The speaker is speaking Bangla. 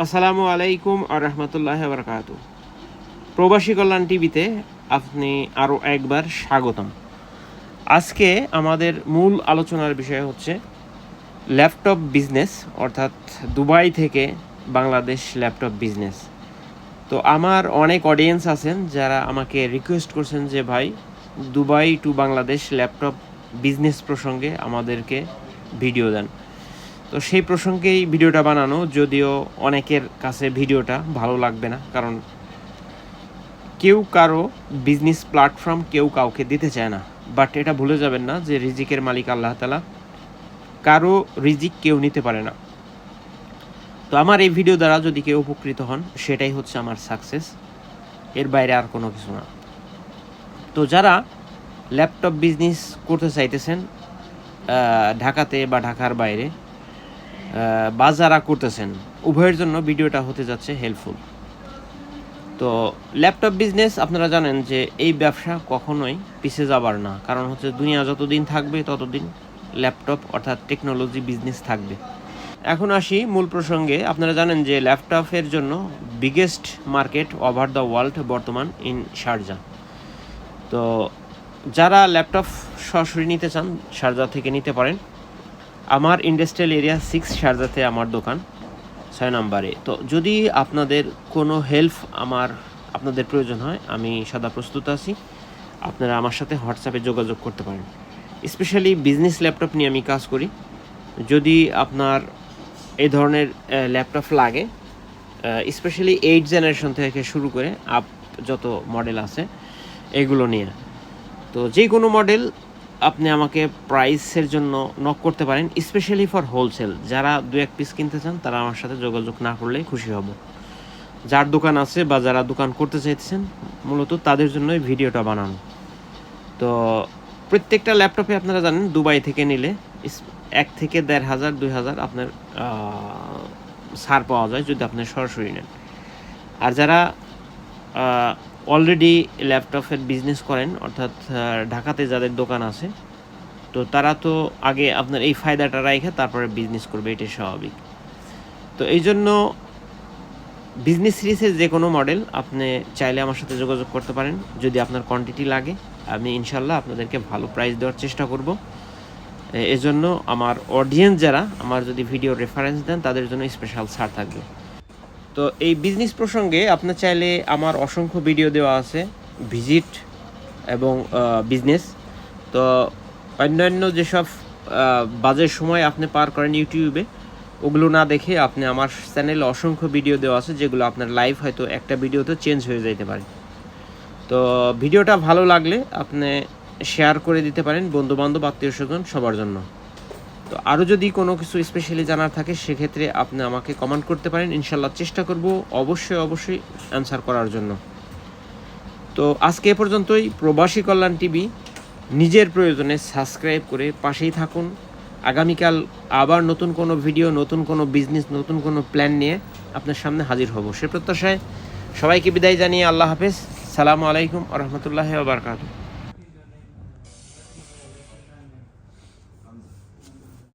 আসসালামু আলাইকুম আ রহমতুল্লাহ বরকাত প্রবাসী কল্যাণ টিভিতে আপনি আরও একবার স্বাগতম। আজকে আমাদের মূল আলোচনার বিষয় হচ্ছে ল্যাপটপ বিজনেস, অর্থাৎ দুবাই থেকে বাংলাদেশ ল্যাপটপ বিজনেস। তো আমার অনেক অডিয়েন্স আছেন যারা আমাকে রিকোয়েস্ট করছেন যে, ভাই, Dubai to Bangladesh laptop business প্রসঙ্গে আমাদেরকে ভিডিও দেন। তো সেই প্রসঙ্গেই ভিডিওটা বানানো, যদিও অনেকের কাছে ভিডিওটা ভালো লাগবে না, কারণ কেউ কারও বিজনেস প্ল্যাটফর্ম কেউ কাউকে দিতে চায় না। বাট এটা ভুলে যাবেন না যে রিজিকের মালিক আল্লাহ তালা কারও রিজিক কেউ নিতে পারে না। তো আমার এই ভিডিও দ্বারা যদি কেউ উপকৃত হন, সেটাই হচ্ছে আমার সাকসেস এর বাইরে আর কোনো কিছু না। তো যারা ল্যাপটপ বিজনেস করতে চাইতেছেন ঢাকাতে বা ঢাকার বাইরে বা যারা করতেছেন। উভয়ের জন্য ভিডিওটা হতে যাচ্ছে হেল্পফুল তো ল্যাপটপ বিজনেস আপনারা জানেন যে এই ব্যবসা কখনোই পিছিয়ে যাবার না। কারণ হচ্ছে দুনিয়া যতদিন থাকবে, ততদিন ল্যাপটপ অর্থাৎ টেকনোলজি বিজনেস থাকবে। এখন আসি মূল প্রসঙ্গে। আপনারা জানেন যে ল্যাপটপের জন্য biggest market over the world বর্তমান ইন শারজা তো যারা ল্যাপটপ সরাসরি নিতে চান শারজা থেকে নিতে পারেন। আমার ইন্ডাস্ট্রিয়াল এরিয়া সিক্স শারজাতে আমার দোকান, ছয় নাম্বারে। তো যদি আপনাদের কোনো হেল্প আমার, আপনাদের প্রয়োজন হয়, আমি সদা প্রস্তুত আছি। আপনারা আমার সাথে হোয়াটসঅ্যাপে যোগাযোগ করতে পারেন। স্পেশালি বিজনেস ল্যাপটপ নিয়ে আমি কাজ করি। যদি আপনার এই ধরনের ল্যাপটপ লাগে স্পেশালি এইট জেনারেশন থেকে শুরু করে আপ যত মডেল আছে, এগুলো নিয়ে। তো যে কোনো মডেল আপনি আমাকে প্রাইসের জন্য নক করতে পারেন স্পেশালি ফর হোলসেল যারা দু এক পিস কিনতে চান, তারা আমার সাথে যোগাযোগ না করলেই খুশি হব। যার দোকান আছে বা যারা দোকান করতে চাইতেছেন, মূলত তাদের জন্যই ভিডিওটা বানানো। তো প্রত্যেকটা ল্যাপটপে আপনারা জানেন, দুবাই থেকে নিলে এক থেকে দেড় হাজার, দুই হাজার আপনার ছাড় পাওয়া যায় যদি আপনি সরাসরি নেন। আর যারা অলরেডি ল্যাপটপের বিজনেস করেন, অর্থাৎ ঢাকাতে যাদের দোকান আছে, তো তারা তো আগে আপনার এই ফায়দাটা রাখে তারপরে বিজনেস করবে, এটাই স্বাভাবিক। তো এই জন্য বিজনেস সিরিজের যে কোনো মডেল আপনি চাইলে আমার সাথে যোগাযোগ করতে পারেন, যদি আপনার কোয়ান্টিটি লাগে, আমি ইনশাল্লাহ আপনাদেরকে ভালো প্রাইস দেওয়ার চেষ্টা করব। এজন্য আমার অডিয়েন্স যারা, আমার যদি ভিডিও রেফারেন্স দেন, তাদের জন্য স্পেশাল ছাড় থাকবে। তো এই বিজনেস প্রসঙ্গে আপনার চাইলে আমার অসংখ্য ভিডিও দেওয়া আছে ভিজিট এবং বিজনেস তো অন্যান্য যেসব আহ, বাজে সময় আপনি পার করেন ইউটিউবে ওগুলো না দেখে আপনি আমার চ্যানেলে অসংখ্য ভিডিও দেওয়া আছে যেগুলো আপনার লাইভ হয়তো একটা ভিডিওতে চেঞ্জ হয়ে যেতে পারে। তো ভিডিওটা ভালো লাগলে আপনি শেয়ার করে দিতে পারেন বন্ধু বান্ধব আত্মীয় স্বজন সবার জন্য। তো আরও যদি কোনো কিছু স্পেশালি জানার থাকে, সেক্ষেত্রে আপনি আমাকে কমেন্ট করতে পারেন। ইনশাল্লাহ চেষ্টা করব অবশ্যই অবশ্যই অ্যান্সার করার জন্য। তো আজকে এ পর্যন্তই। প্রবাসী কল্যাণ টিভি, নিজের প্রয়োজনে সাবস্ক্রাইব করে পাশেই থাকুন। আগামীকাল আবার নতুন কোনো ভিডিও নতুন কোনো বিজনেস নতুন কোনো প্ল্যান নিয়ে আপনার সামনে হাজির হব। সে প্রত্যাশায় সবাইকে বিদায় জানিয়ে আল্লাহ হাফেজ। সালামু আলাইকুম আ রহমতুল্লাহ বারকাতু